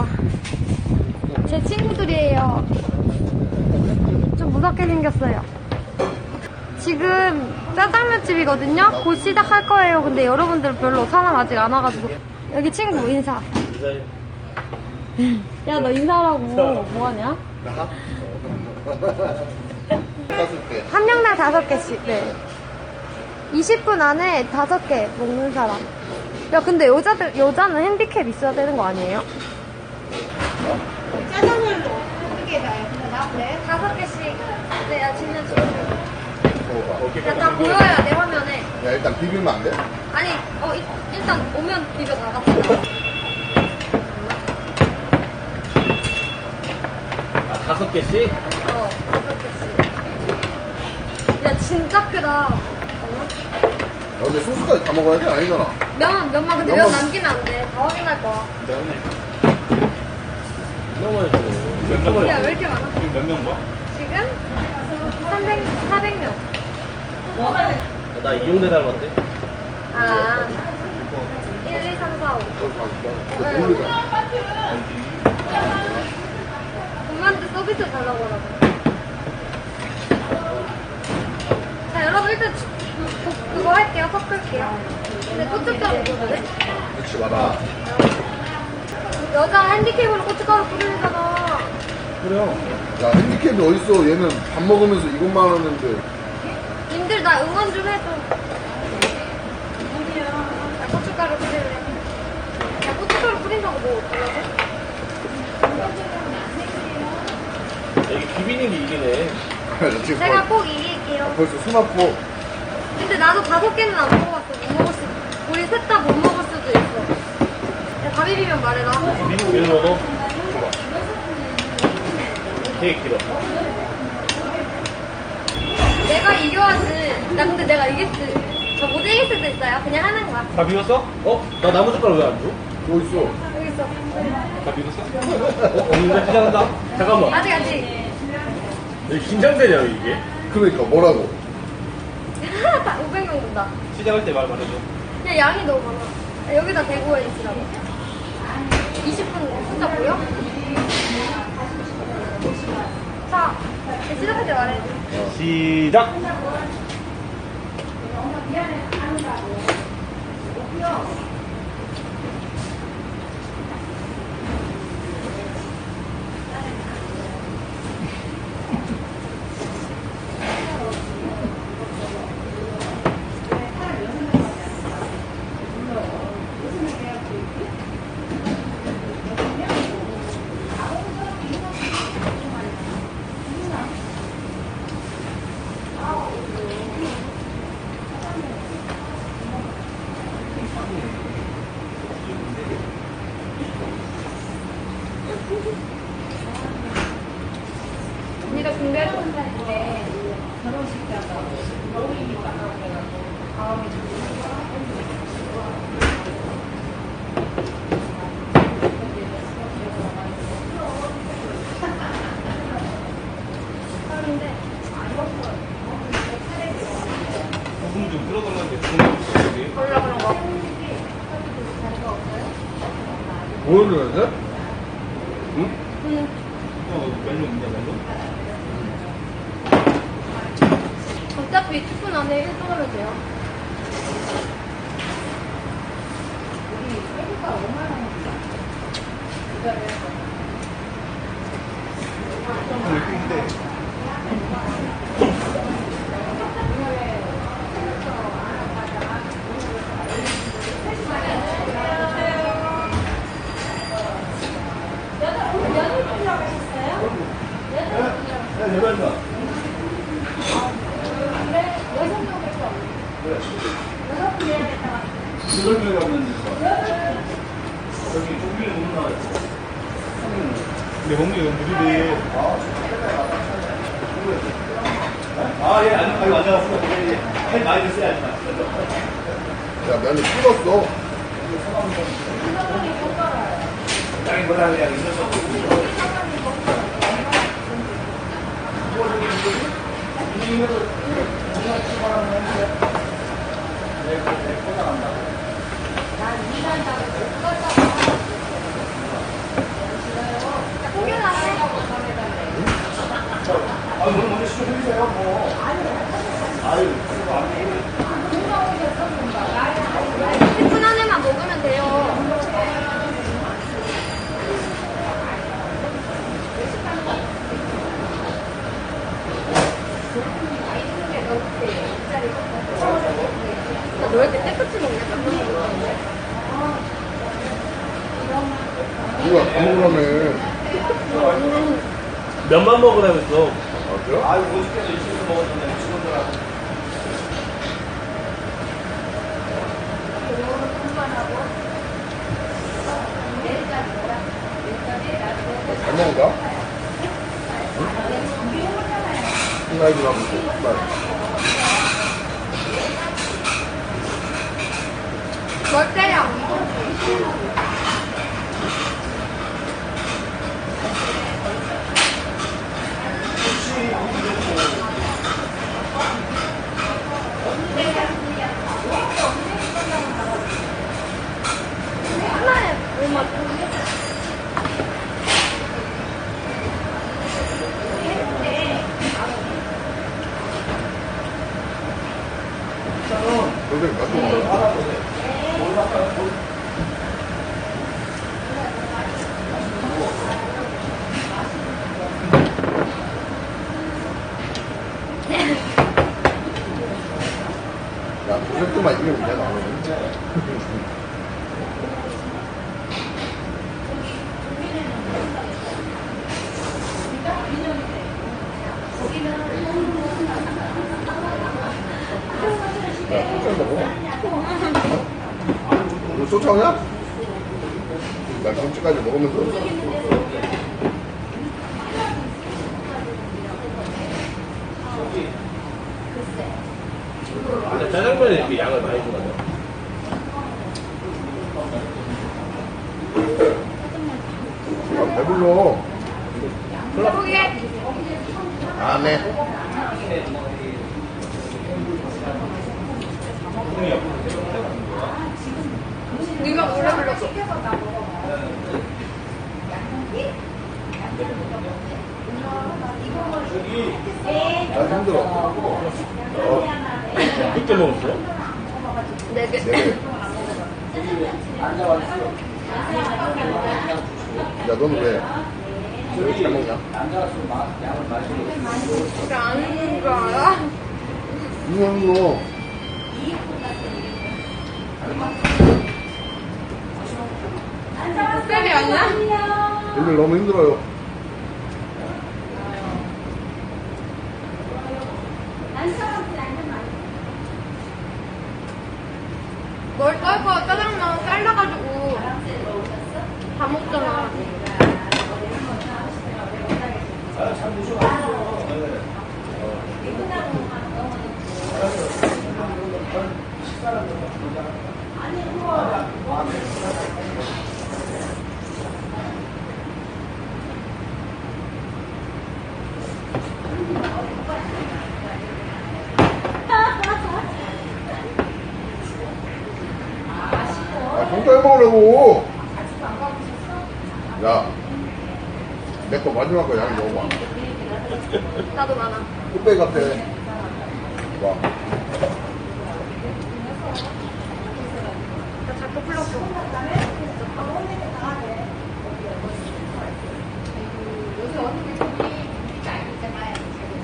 봐. 제 친구들이에요. 좀 무섭게 생겼어요. 지금 짜장면 집이거든요? 곧 시작할 거예요. 근데 여러분들 별로 사람 아직 안 와가지고. 여기 친구 인사. 야, 너 인사하라고. 뭐하냐? 한 명당 다섯 개씩. 네. 20분 안에 다섯 개 먹는 사람. 야, 근데 여자들, 여자는 핸디캡 있어야 되는 거 아니에요? 짜장면 나요? 네, 다섯 개씩. 네, 야, 진짜 지금. 먹어봐. 야, 다 보여야 돼, 화면에. 야, 일단 비비면 안 돼? 아니, 어, 이- 일단 오면 비벼 나갔어. 아, 다섯 개씩? 어, 다섯 개씩. 야, 진짜 크다. 야, 근데 소스까지 다 먹어야 돼? 아니잖아. 면, 면만, 근데 면 남기면 안 돼. 다 확인할 거야. 너무 많이 줘. 야, 왜 이렇게 많아? 몇명 봐? 지금 300, 400명. 나 이용대 닮았대. 아, 1, 2, 3, 4, 5. 근데 모르잖아. 엄마한테 서비스 달라고 하라고. 자, 여러분 일단 주- 그, 그거 할게요. 섞을게요. 근데 고춧가루 있거든? 그렇지 마라. 여자 핸디캡으로 고춧가루 뿌리잖아. 그래요. 야, 핸디캡이 어딨어. 얘는 밥 먹으면서 이것만 하는데. 님들 나 응원 좀 해줘. 나 고춧가루 뿌릴래. 야, 고춧가루 뿌린다고 뭐 어쩌라고? 이게 비비는 게 이기네. 야, 지금 제가 벌, 꼭 이길게요. 벌써 숨 아파. 근데 나도 다섯 개는 안 먹어봤어. 못 먹을 수, 우리 셋 다 못 먹을 수도 있어. 야, 다 비비면 말해라. 비비고 일로 넣어. 되게 길어. 내가 이겨야지. 나 근데 내가 이겼지. 저 못 이길 수도 있어요. 그냥 하는 거야. 다 비웠어? 어? 나 나무 젓가락 왜 안 줘? 뭐 있어? 여기 있어. 다 비웠어? 어? 없는데? 긴장한다? 잠깐만. 아직 아직. 왜 긴장되냐, 이게? 그러니까 뭐라고? 다 500명 온다. 시작할 때 말 말해줘. 야, 양이 너무 많아. 야, 여기다 대고 있으라고. 20분 숫자 보여? 시작할 때 말해. 시작! 언니가 준비해줬는데 결혼식 때 하자. 부품 좀 끌어달라는데 부품 없어, 여기. 걸려 그런 거. 보여줘야 돼? 응? 응. 어, 멜로 있냐, 멜로? 어차피 10분 안에 1분 하면 돼요. 여덟 명이 왔는데. 여기 종균이 못 나와요. 근데 먹는 게 너무 느리대. 아, 예, 안, 아유, 앉아왔어. 예, 예. 할 많이 됐어요, 아직. 야, 너 이렇게 깨끗이 먹냐? 깜짝 놀랐는데. 누가 면만 먹으라고 했어. 아, 그래? 아유, 오죽해서 이쪽에서 먹었는데, 친구들하고. 잘 먹은다? 응? 응? 응? 응? 응? 응? 응? 응? 때려? 하나에 얼마? 선생님 맛있먹어 야, 프로젝트만 이기면 이제 나오는 야, 소주 먹어. 너 쫓아오냐? 나 점심까지 먹으면서. 근데 짜장면에 이렇게 양을 많이 주거든. 아, 배불러. 포기해. 안 해. 네가 노래 불렀어. 나 힘들어. 어, 늦게 먹었어요? 네 개. 네 개. 야, 너는 왜? 왜 잘 먹냐? 왜안 먹는 줄 알아? 이거 거 쌤이 아니야? 오늘 너무 힘들어요. 뭘 떨고 짜장면 잘라가지고 다 먹잖아. 아, 공짜에 먹으라고! 야, 내 거 마지막 거양 먹어봐. 나도 많아. 끝배 같아. 와. 나 자꾸 풀렸어.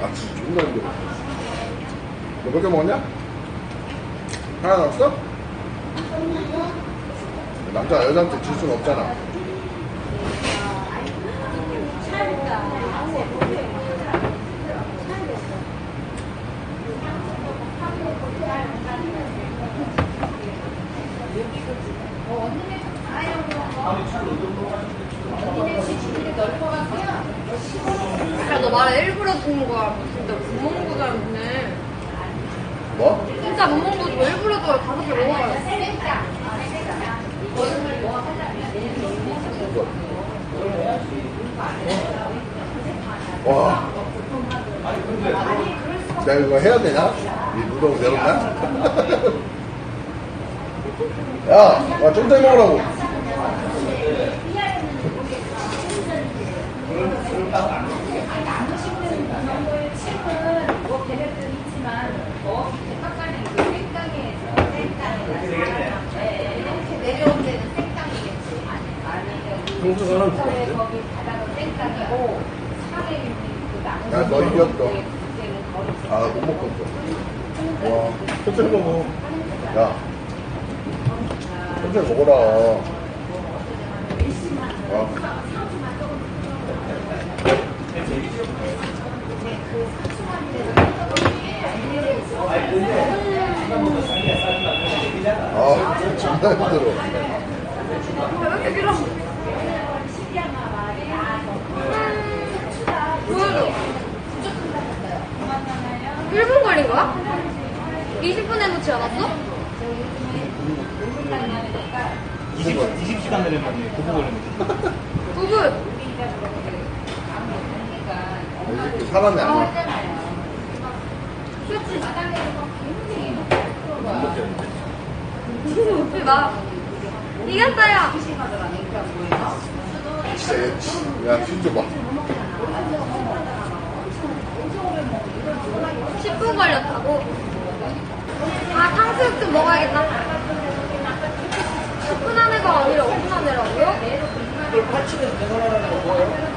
아, 진짜 존나 힘들어. 너몇개 먹었냐? 하나 남았어? 남자 여자한테 줄 수는 없잖아. 너 말을 일부러 듣는 거야. 뭐 진짜 못 먹는 거잖아, 근데. 뭐? 진짜 못 먹는. 왜 일부러 더 다섯 개 먹어봐요. 이 거. 와. 나 이거 해야 되냐? 이 무덤 내렸나? 야, 야, 천천히 먹으라고. 평소 사람 좋아하는데? 야, 너 이겼어. 아, 못 먹겠어. 와, 천천히 먹어. 야. 천천히 먹어라. 아. 아, 존나 힘들어. 왜 이렇게 길어? 보여줘. 1분 걸린 거야? 20분 해놓지 않았어? 20, 20시간 내는 거네. 그거 걸리면. 9분. 이렇게 사람이. 웃지 마. 이겼어요. 진짜 얘, 치- 야, 진짜 봐. 10분 걸렸다고. 아, 탕수육 좀 먹어야겠다. 10분 안에가 아니라 5분 안에라고요?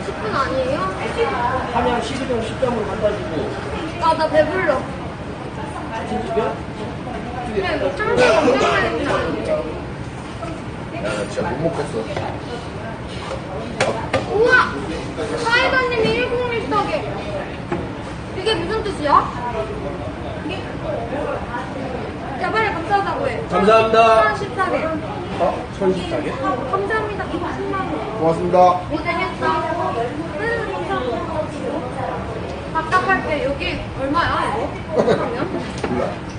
10분 아니에요? 함양 12동 10점으로 갖다 주고 아, 나 배불러. 그래, 뭐 탕수육 엄청 많이 먹는데. 야, 나 진짜 못 먹겠어. 우와! 사이다님이 10리터게. 이게 무슨 뜻이야? 야, 빨리 감사하다고 해. 감사합니다 14개. 어? 1014개? 감사합니다. 10만원. 고맙습니다. 고생했어. 응, 감사합니다. 답답할 때 여기 얼마야, 이거? 그러면? 몰라.